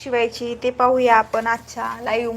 शिवायची ते पाहूया आपण आजच्या लाईव्ह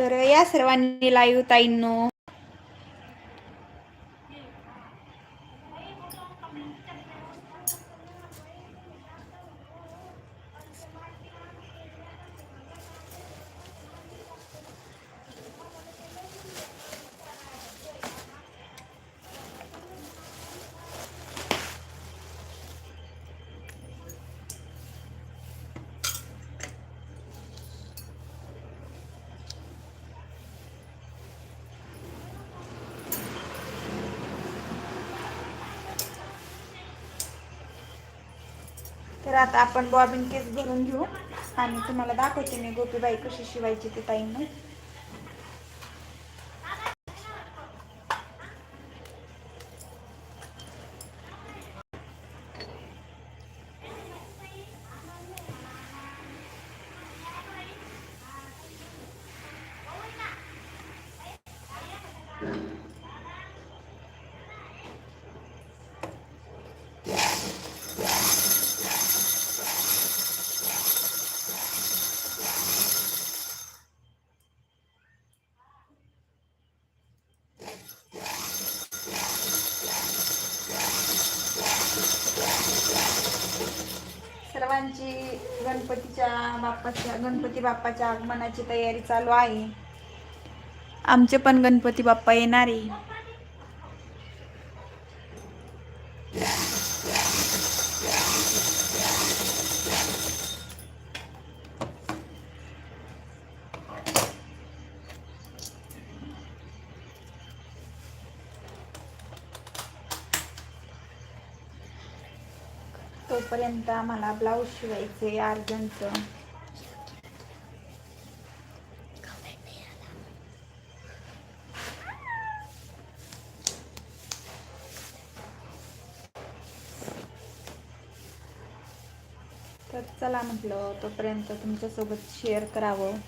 तर या सर्वांनी लाईव्ह ताईंनो तर आता आपण बॉबिन केस भरून घेऊ आणि तुम्हाला दाखवते मी गोपीबाई कशी शिवायची ते ताईंना you. बाप्पाच्या गणपती बाप्पाच्या आगमनाची तयारी चालू आहे. आमचे पण गणपती बाप्पा येणार आहे. तोपर्यंत आम्हाला ब्लाऊज शिवायचे अर्जंटचं. तर चला म्हटलं तोपर्यंत तुमच्यासोबत शेअर करावं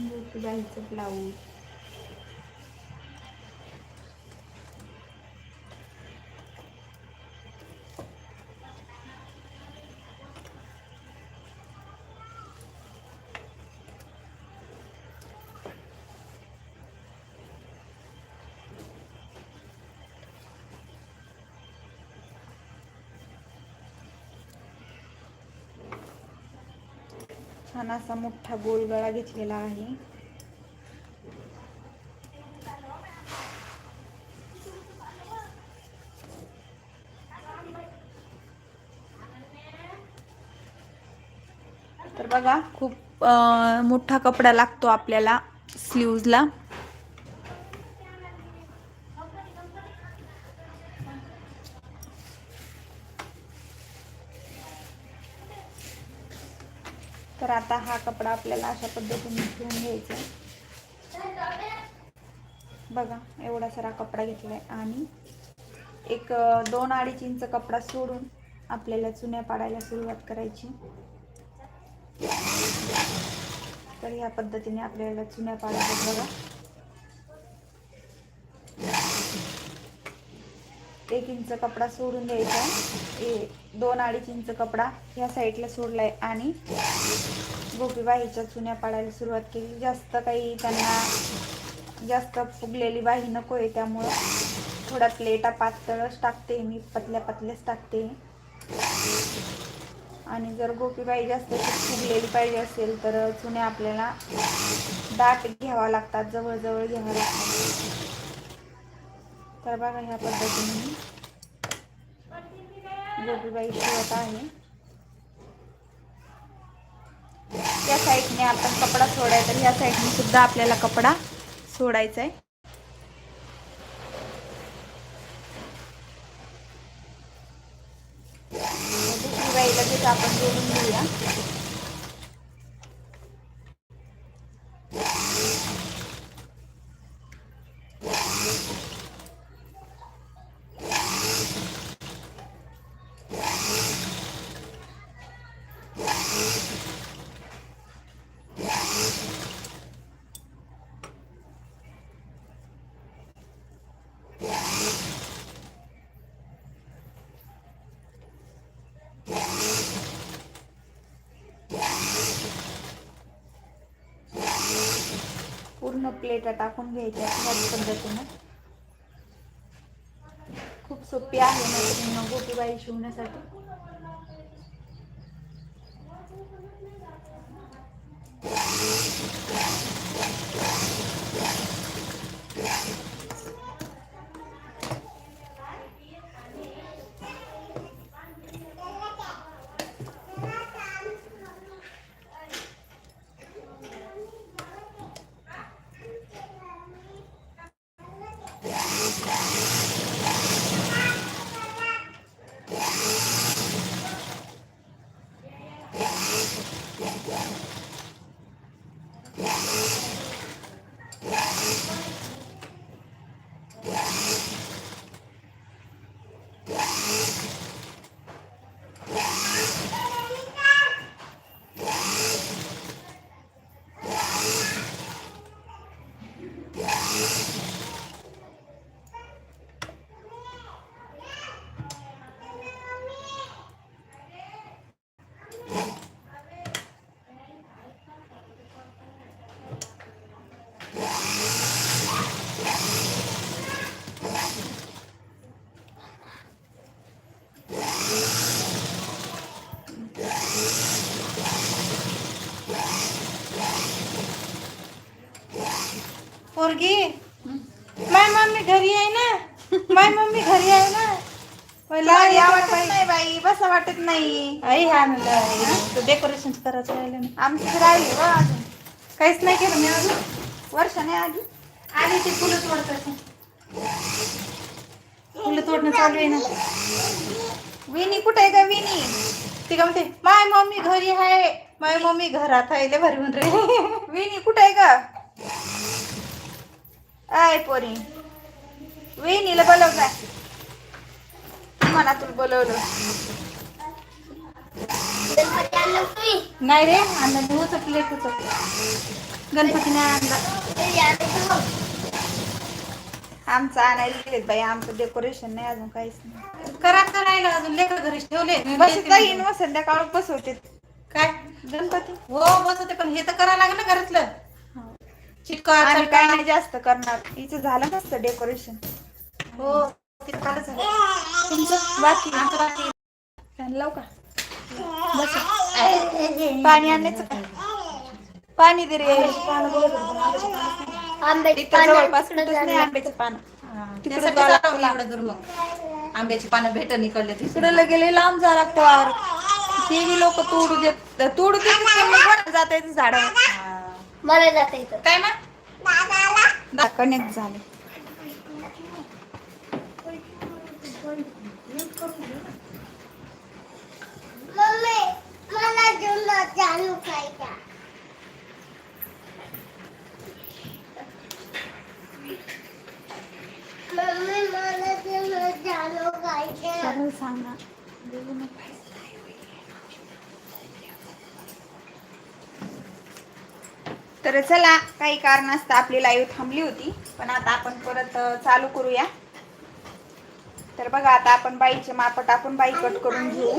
गोपीबाईचं ब्लाऊज छान असा मोठा गोल गळा घेतलेला आहे. तर बघा खूप मोठा कपडा लागतो आपल्याला स्लीव्जला तर आता हा कपडा आपल्याला अशा पद्धतीने घेऊन घ्यायचा आहे. बघा एवढा सारा कपडा घेतलाय. आणि एक दोन अडीच इंच कपडा सोडून आपल्याला चुन्या पाडायला सुरुवात करायची. तर ह्या पद्धतीने आपल्याला चुन्या पाडायच्या बघा. एक इंच कपडा सोडून द्यायचा दोन अडीच इंच कपडा ह्या साईडला सोडलाय. आणि गोपीबाईच्या चुन्या पाडायला सुरुवात केली. जास्त काही त्यांना जास्त फुगलेली बाही नको आहे त्यामुळं थोडा प्लेटा पातळच टाकते. मी पतल्या पतल्याच टाकते. आणि जर गोपीबाई जास्त फुगलेली पाहिजे असेल तर चुन्या आपल्याला दाट घ्यावा लागतात जवळजवळ घ्यावा लागतात. तर बघा ह्या पद्धतीने गोपीबाई शिवत आहे. त्या साईडने आपण कपडा सोडायचा ह्या साईडने सुद्धा आपल्याला कपडा सोडायचा आहे. लगेच आपण जोडून घेऊया. पूर्ण प्लेटा टाकून घ्यायच्या ह्याच पद्धतीनं. खूप सोपी आहे म्हणजे मैत्रिणींनो गोपीबाई शिवण्यासाठी पोरगी माय मम्मी घरी आहे ना माय मम्मी घरी आहे ना मला या वाटत नाही बाई बसा वाटत नाही आई हा म्हणलं डेकोरेशन करायचं राहिलं ना आमची राहिली व अजून. काहीच नाही केलं मी अजून. वर्षाने आधी आली. ती फुलं तोडत फुलं तोडणं चालू आहे ना. विनी कुठे आहे का विनी? ती का म्हणते माय मम्मी घरी आहे. माय मम्मी घरात आहे. भारी म्हण रे विनी कुठे आहे का आय पोरी. विनीला बोलवलं मनातून बोलवलं. नाही रे आणलं मी उचकले उचक गणपतीने आणला. आमचं आणायला बाई आमचं डेकोरेशन नाही अजून काहीच नाही. करा तर राहिलं अजून लेकर घरी ठेवले. मग संध्याकाळ बसवते. काय? गणपती? हो बसवते पण हे तर करावं लागलं घरातलं. चिटका आणि काय चटका. नाही जास्त करणार. हिचं झालं नसतं डेकोरेशन हो ते कालच झालं. तुमचं बाकी? आमचं बाकी. लाव का? पाणी आणायचं पाणी दे रे. जवळपास आंब्याचं पान. तिकडे आंब्याची पानं भेट निकडले तिकडे गेले लांब जा लागतं वावर ते लोक तोडू देत तोडू देत जात झाडावर. मला जाता येतं. काय ना कनेक्ट झाले. तर चला काही कारणास्तव आपली लाईव्ह थांबली होती पण आता आपण परत चालू करूया. तर बघा आता आपण बाईचे माप टाकून बाई कट करून घेऊ.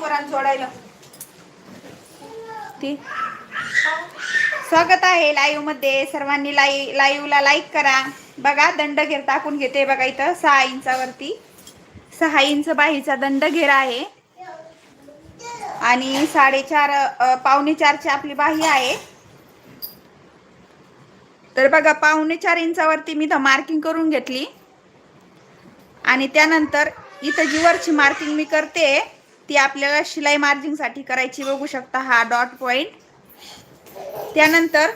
पोरांना सोडायला. ती? स्वागत आहे लाईव्हमध्ये. सर्वांनी लाई लाईव्हला लाईक करा. बघा दंडघेर टाकून घेते बघा इथं. सहा इंचावरती सहा इंच बाहीचा दंडघेर आहे. आणि साडेचार पावणे चारची आपली बाही आहे. तर बघा पावणे चार इंचावरती मी इथं मार्किंग करून घेतली. आणि त्यानंतर इथं जीवरची मार्किंग मी करते. ती आपल्याला शिलाई मार्जिंगसाठी करायची बघू शकता हा डॉट पॉइंट त्यानंतर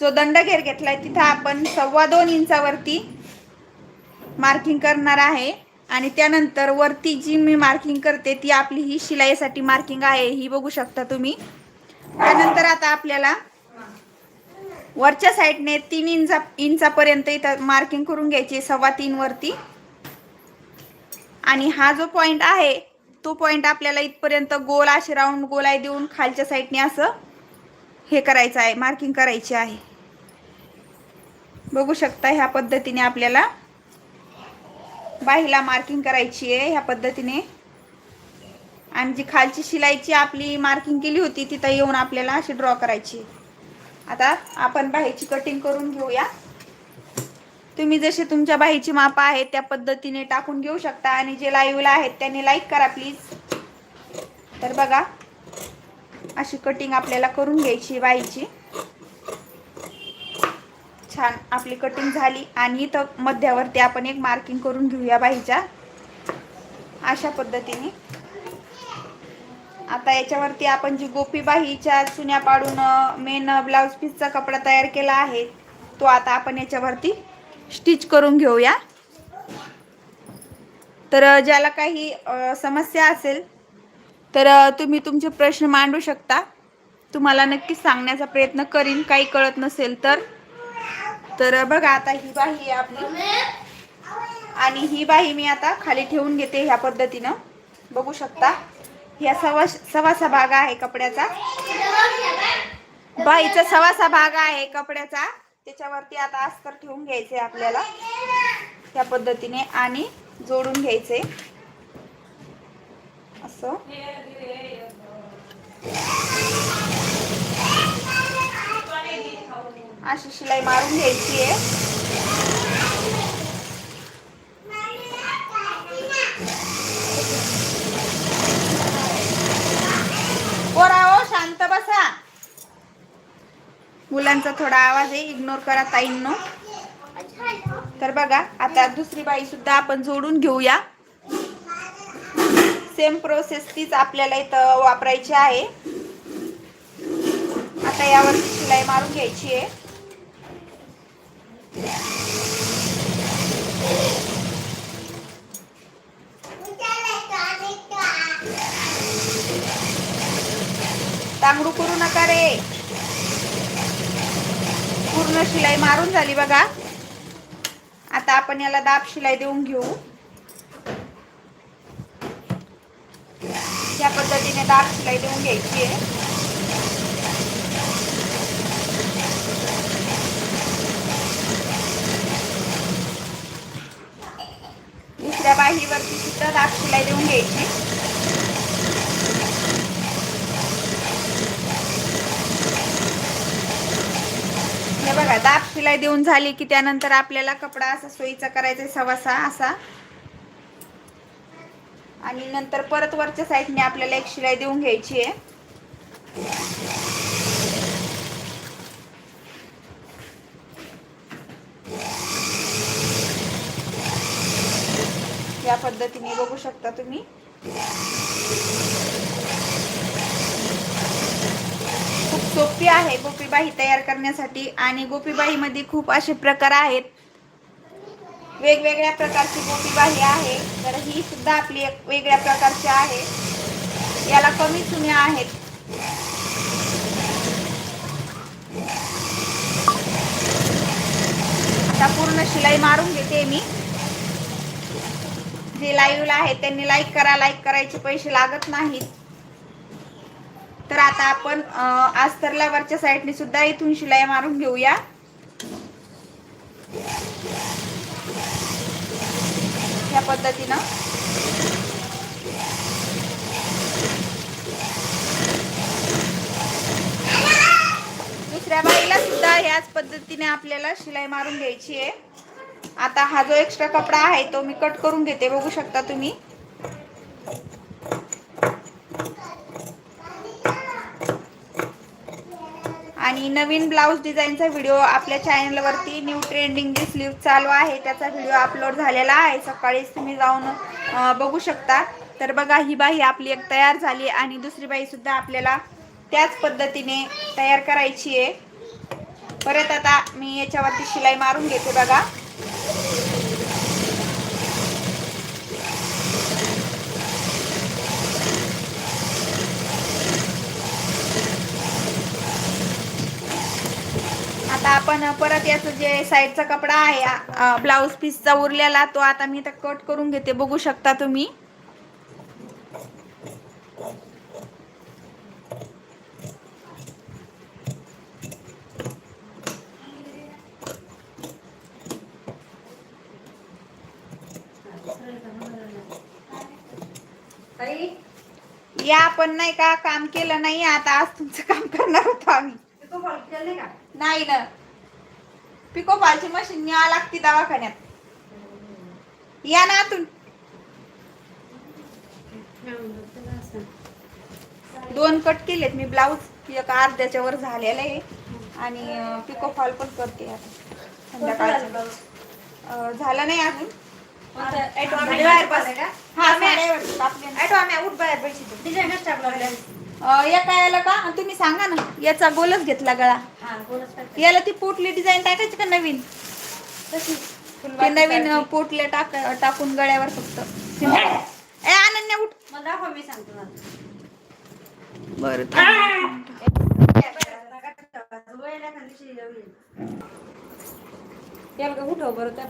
जो दंडघेर घेतलाय तिथं आपण सव्वा दोन इंचावरती मार्किंग करणार आहे. आणि त्यानंतर वरती जी मी मार्किंग करते ती आपली ही शिलाईसाठी मार्किंग आहे ही बघू शकता तुम्ही. त्यानंतर आता आपल्याला वरच्या साईडने तीन इंचा इंचापर्यंत इथं मार्किंग करून घ्यायची सव्वा तीन वरती. आणि हा जो पॉइंट आहे तो पॉइंट आपल्याला इथपर्यंत गोल असे राऊंड गोलाई देऊन खालच्या साईडने असं हे करायचं आहे मार्किंग करायची आहे. बघू शकता ह्या पद्धतीने आपल्याला बाहीला मार्किंग करायची आहे ह्या पद्धतीने. आणि जी खालची शिलाईची आपली मार्किंग केली होती तिथं येऊन आपल्याला अशी ड्रॉ करायची आता आपण बाहीची कटिंग करून घेऊया. तुम्ही जसे तुमच्या बाईची मापा आहेत त्या पद्धतीने टाकून घेऊ शकता. आणि जे लाईव्हला आहेत त्यांनी लाईक करा प्लीज तर बघा अशी कटिंग आपल्याला करून घ्यायची बाईची. छान आपली कटिंग झाली. आणि इथं मध्यावरती आपण एक मार्किंग करून घेऊया बाईच्या. अशा पद्धतीने. आता याच्यावरती आपण जी गोपी बाहीच्या चुन्या पाडून मेन ब्लाऊज पीसचा कपडा तयार केला आहे तो आता आपण याच्यावरती स्टिच करून घेऊया. तर ज्याला काही समस्या असेल तर तुम्ही तुमचे प्रश्न मांडू शकता. तुम्हाला नक्कीच सांगण्याचा प्रयत्न करीन. काही कळत नसेल तर. तर बघा आता ही बाही आहे आपली. आणि ही बाही मी आता खाली ठेवून घेते ह्या पद्धतीनं. बघू शकता. ह्या सवा सवासा भाग आहे कपड्याचा. बाईचा सवासा भाग आहे कपड्याचा. त्याच्यावरती आता अस्तर ठेवून घ्यायचे आपल्याला. त्या पद्धतीने आणि जोडून घ्यायचे असं. अशी शिलाई मारून घ्यायची आहे पोरा हो शांत बसा मुलांचा थोडा आवाज आहे इग्नोर करा ताईंनो. तर बघा आता दुसरी बाई सुद्धा आपण जोडून घेऊया. सेम प्रोसेस तीच आपल्याला इथं वापरायची आहे. आता यावरती शिलाई मारून घ्यायची आहे. तांगडू करू नका रे. पूर्ण शिलाई मारून झाली बघा. आता आपण याला दाब शिलाई देऊन घेऊ. या पद्धतीने दाब शिलाई देऊन घ्यायची आहे. दुसऱ्या बाहीवरती सुद्धा दाब शिलाई देऊन घ्यायची हे बघा दाब शिलाई देऊन झाली की त्यानंतर आपल्याला कपडा असा सोयीचा करायचा आहे सवासा असा. आणि नंतर परत वरच्या साईडने आपल्याला एक शिलाई देऊन घ्यायची आहे. या पद्धतीने बघू शकता तुम्ही. सोपी आहे गोपीबाई तयार करण्यासाठी आणि गोपीबाईमध्ये खूप असे प्रकार आहेत. वेगवेगळ्या प्रकारची गोपीबाई आहे. तर ही सुद्धा आपली एक वेगळ्या प्रकारची आहे. याला कमी चुन्या आहेत. आता पूर्ण शिलाई मारून घेते मी. जे लाईव्हला आहेत त्यांनी लाईक करा. लाईक करायचे पैसे लागत नाहीत. तर आता आपण आस्तरला वरच्या साईडने सुद्धा इथून शिलाई मारून घेऊया. ह्या पद्धतीनं. दुसऱ्या बाईला सुद्धा ह्याच पद्धतीने आपल्याला शिलाई मारून घ्यायची आहे. आता हा जो एक्स्ट्रा कपडा आहे तो मी कट करून घेते बघू शकता तुम्ही. आणि नवीन ब्लाऊज डिझाईनचा व्हिडिओ आपल्या चॅनलवरती न्यू ट्रेंडिंग जे स्लीव चालू आहे. त्याचा व्हिडिओ अपलोड झालेला आहे. सकाळीच तुम्ही जाऊन बघू शकता. तर बघा ही बाई आपली एक तयार झाली आणि दुसरी बाई सुद्धा आपल्याला त्याच पद्धतीने तयार करायची आहे. परत आता मी याच्यावरती शिलाई मारून घेते बघा. आता आपण परत याचं जे साईडचा कपडा आहे ब्लाऊज पीसचा उरलेला तो आता मी आता कट करून घेते. बघू शकता तुम्ही. या आपण नाही का काम केलं नाही आता आज तुमचं काम करणार होतो आम्ही. नाही ना. पिको फालची मशीन न्यावं लागते दवाखान्यात. या ना आतून. दोन कट केलेत मी ब्लाऊज एक अर्ध्याच्या वर झालेलं आहे. आणि पिको फॉल पण करते आता. संध्याकाळचं. झालं नाही अजून. हा, एका याला का? तुम्ही सांगा ना याचा गोलच घेतला गळा. याला ती पोटली डिझाईन टाकायची का नवीन? नवीन पोटल्या टाक टाकून गळ्यावर फक्त. ए अनन्या उठ. मला मी सांगतो बरं उठव बरं त्या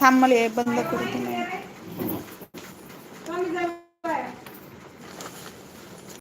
थांब. मला बंद करू तुम्ही